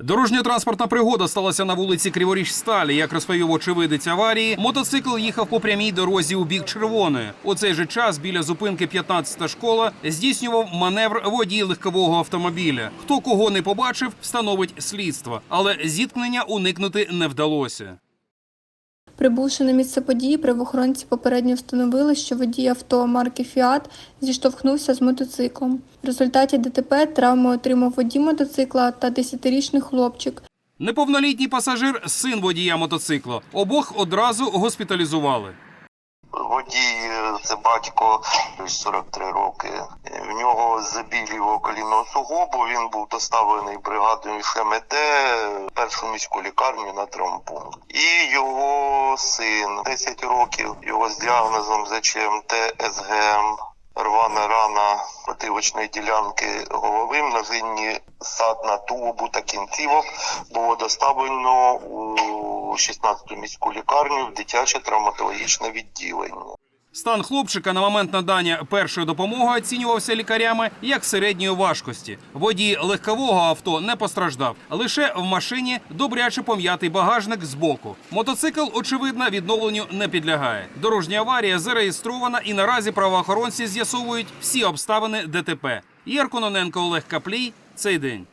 Дорожньо-транспортна пригода сталася на вулиці Криворіж Сталі. Як розповів очевидець аварії, мотоцикл їхав по прямій дорозі у бік червоної. У цей же час біля зупинки 15-та школа здійснював маневр водій легкового автомобіля. Хто кого не побачив, встановить слідство, але зіткнення уникнути не вдалося. Прибувши на місце події, правоохоронці попередньо встановили, що водій авто марки Фіат зіштовхнувся з мотоциклом. В результаті ДТП травми отримав водій мотоцикла та 10-річний хлопчик. Неповнолітній пасажир син водія мотоцикла. Обох одразу госпіталізували. Водій е, це батько 43 роки. В нього забілів колінного сугубу. Він був доставлений бригадою ШМД в першу міську лікарню на травмпункт. І його син 10 років. Його з діагнозом ЗЧМТ СГМ. Рвана рана потивочної ділянки голови, множинні садна тулубу та кінцівок було доставлено у 16-ту міську лікарню в дитяче травматологічне відділення. Стан хлопчика на момент надання першої допомоги оцінювався лікарями як середньої важкості. Водій легкового авто не постраждав. Лише в машині добряче пом'ятий багажник збоку. Мотоцикл, очевидно, відновленню не підлягає. Дорожня аварія зареєстрована і наразі правоохоронці з'ясовують всі обставини ДТП. Єр Кононенко, Олег Каплій. Цей день.